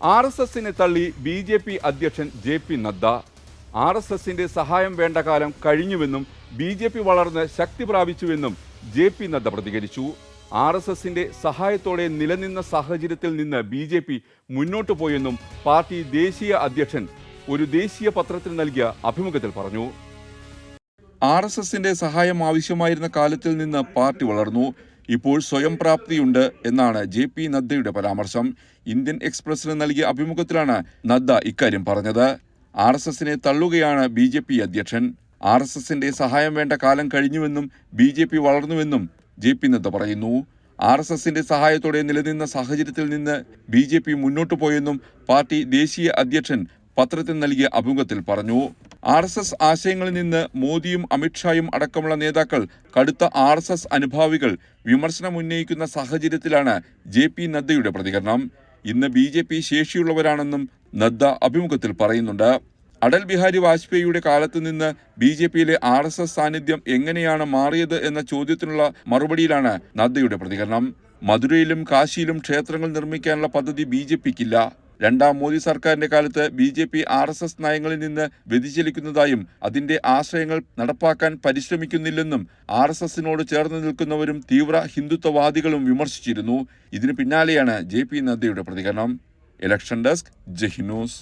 R S എസിനെ തള്ളി B J P അധ്യക്ഷൻ J P Nadda. R S എസിന്റെ സഹായം വേണ്ട കാലം കഴിഞ്ഞുവെന്നും ബി ജെ പി വളർന്ന് ശക്തി പ്രാപിച്ചുവെന്നും ജെ പി നദ്ദ പ്രതികരിച്ചു. ആർ എസ് എസിന്റെ സഹായത്തോടെ നിലനിന്ന സാഹചര്യത്തിൽ നിന്ന് ബി ജെ പി മുന്നോട്ടു പോയെന്നും പാർട്ടി ദേശീയ അധ്യക്ഷൻ ഒരു ദേശീയ പത്രത്തിന് നൽകിയ അഭിമുഖത്തിൽ പറഞ്ഞു. ആർ എസ് എസിന്റെ സഹായം ആവശ്യമായിരുന്ന കാലത്തിൽ നിന്ന് പാർട്ടി വളർന്നു. ഇപ്പോൾ സ്വയം പ്രാപ്തിയുണ്ട് എന്നാണ് ജെ പി നദ്ദയുടെ പരാമർശം. ഇന്ത്യൻ എക്സ്പ്രസിന് നൽകിയ അഭിമുഖത്തിലാണ് നദ്ദ ഇക്കാര്യം പറഞ്ഞത്. ആർ എസ് എസിനെ തള്ളുകയാണ് ബി ജെ പി അധ്യക്ഷൻ. ആർ എസ് എസിന്റെ സഹായം വേണ്ട കാലം കഴിഞ്ഞുവെന്നും ബി ജെ പി വളർന്നുവെന്നും ജെ പി നദ്ദ പറയുന്നു. ആർ എസ് എസിന്റെ സഹായത്തോടെ നിലനിന്ന സാഹചര്യത്തിൽ നിന്ന് ബി ജെ പി മുന്നോട്ടു പോയെന്നും പാർട്ടി ദേശീയ അധ്യക്ഷൻ പത്രത്തിൽ നൽകിയ അഭിമുഖത്തിൽ പറഞ്ഞു. ആർ എസ് എസ് ആശയങ്ങളിൽ നിന്ന് മോദിയും അമിത്ഷായും അടക്കമുള്ള നേതാക്കൾ കടുത്ത ആർ എസ് എസ് അനുഭാവികൾ വിമർശനം ഉന്നയിക്കുന്ന സാഹചര്യത്തിലാണ് ജെ പി നദ്ദയുടെ പ്രതികരണം. ഇന്ന് ബി ജെ പി ശേഷിയുള്ളവരാണെന്നും നദ്ദ അഭിമുഖത്തിൽ പറയുന്നുണ്ട്. അടൽ ബിഹാരി വാജ്പേയിയുടെ കാലത്ത് നിന്ന് ബി ജെ പിയിലെ ആർ എസ് എസ് സാന്നിധ്യം എങ്ങനെയാണ് മാറിയത് എന്ന ചോദ്യത്തിനുള്ള മറുപടിയിലാണ് നദ്ദയുടെ പ്രതികരണം. മധുരയിലും കാശിയിലും ക്ഷേത്രങ്ങൾ നിർമ്മിക്കാനുള്ള പദ്ധതി ബി ജെ പിക്കില്ല. രണ്ടാം മോദി സർക്കാരിന്റെ കാലത്ത് B J P R S S നയങ്ങളിൽ നിന്ന് വ്യതിചലിക്കുന്നതായും അതിന്റെ ആശയങ്ങൾ നടപ്പാക്കാൻ പരിശ്രമിക്കുന്നില്ലെന്നും ആർ എസ് എസിനോട് ചേർന്ന് നിൽക്കുന്നവരും തീവ്ര ഹിന്ദുത്വവാദികളും വിമർശിച്ചിരുന്നു. ഇതിനു പിന്നാലെയാണ് ജെ പി നദ്ദയുടെ പ്രതികരണം. Election desk ജഹിനൂസ്